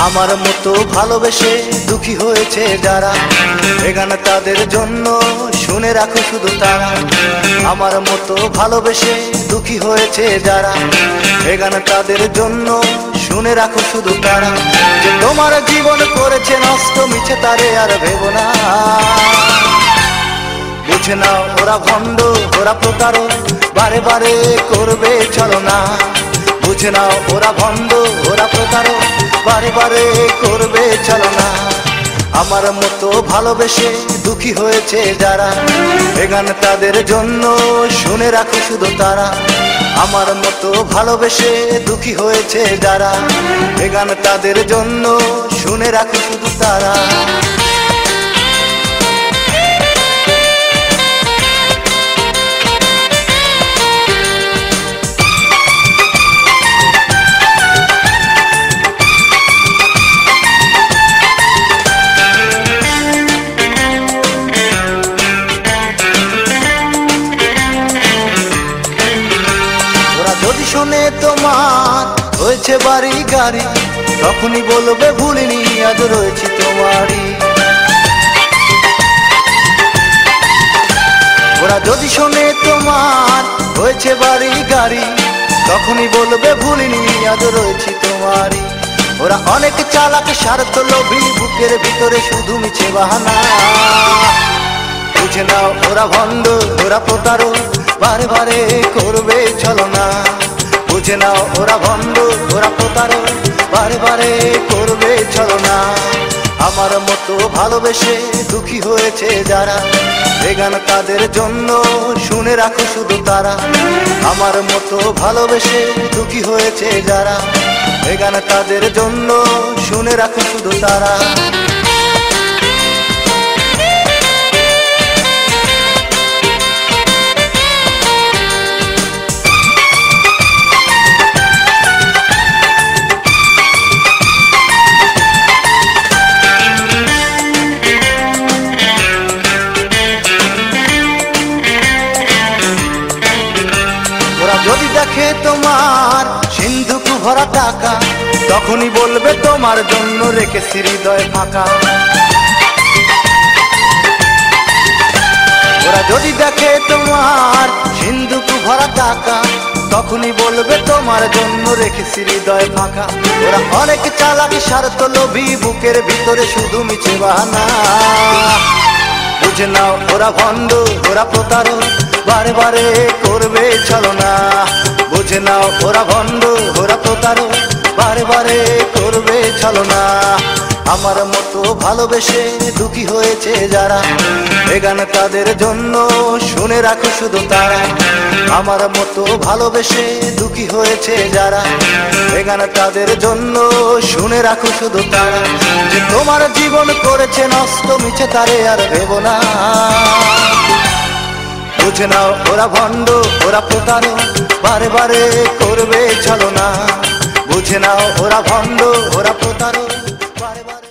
আমার মতো ভালোবেসে দুঃখী হয়েছে যারা। এ গান তাদের জন্য শুনে রাখো শুধু তারা। আমার মতো ভালোবেসে দুঃখী হয়েছে যারা। এ গান তাদের জন্য শুনে রাখো শুধু তারা। যে তোমার জীবন করেছে নষ্ট, মিছে তারে আর ভেবো না। বুঝে নাও, ওরা ভণ্ড, ওরা প্রতারক বারে বারে করবে চলো না। বুঝে নাও, ওরা ভণ্ড, ওরা প্রতারক বারে বারে করবে চালনা। আমার মতো ভালোবেসে দুঃখী হয়েছে যারা। এ গান তাদের জন্য শুনে রাখো শুধু তারা। আমার মতো ভালোবেসে দুঃখী হয়েছে যারা। এ গান তাদের জন্য শুনে রাখো শুধু তারা। হয়েছে বাড়ি গাড়ি, তখনই বলবে ভুলিনি, আজ রয়েছি তোমারই। ওরা যদি শোনে তোমার হয়েছে বাড়ি গাড়ি, তখনই বলবে ভুলিনি, আজ রয়েছি তোমারই। ওরা অনেক চালাক, স্বার্থ লোভী, বুকের ভিতরে শুধু মিছে বাহানা। বুঝে নাও, ওরা ভণ্ড, ওরা প্রতারক, বারে বারে বুঝে নাও ওরা ভণ্ড, ওরা প্রতারক। বারে বারে করবে চলো না আমার মতো ভালোবেসে দুঃখী হয়েছে যারা। এ গান তাদের জন্য শুনে রাখো শুধু তারা। আমার মতো ভালোবেসে দুঃখী হয়েছে যারা। এ গান তাদের জন্য শুনে রাখো শুধু তারা। তোমার সিন্ধুকু ভরা টাকা, তখনই বলবে তোমার জন্য রেখেছি হৃদয় ফাঁকা। ওরা যদি দেখে তোমার সিন্ধুকু ভরা টাকা, তখনই বলবে তোমার জন্য রেখেছি হৃদয় ফাঁকা। ওরা অনেক চালাক স্বার্থ লোভী বুকের ভিতরে শুধু মিছে বাহানা। বুঝে নাও, ওরা ভণ্ড, ওরা প্রতারক, বারে বারে করবে চলো না বুঝে নাও, ওরা ভণ্ড ওরা প্রতারক বারে বারে করবে চলো না আমার মতো ভালোবেসে দুঃখী হয়েছে যারা, এ গান তাদের জন্য শুনে রাখো শুধু তারা। আমার মতো ভালোবেসে দুঃখী হয়েছে যারা, এ গান তাদের জন্য শুনে রাখো শুধু তারা। তোমার জীবন করেছে নষ্ট, মিছে তারে আর ভেবো না। বুঝে নাও, ওরা ভণ্ড, ওরা প্রতারক। বারে বারে করবে, চলো না। বুঝে নাও, ওরা ভণ্ড, ওরা প্রতারক।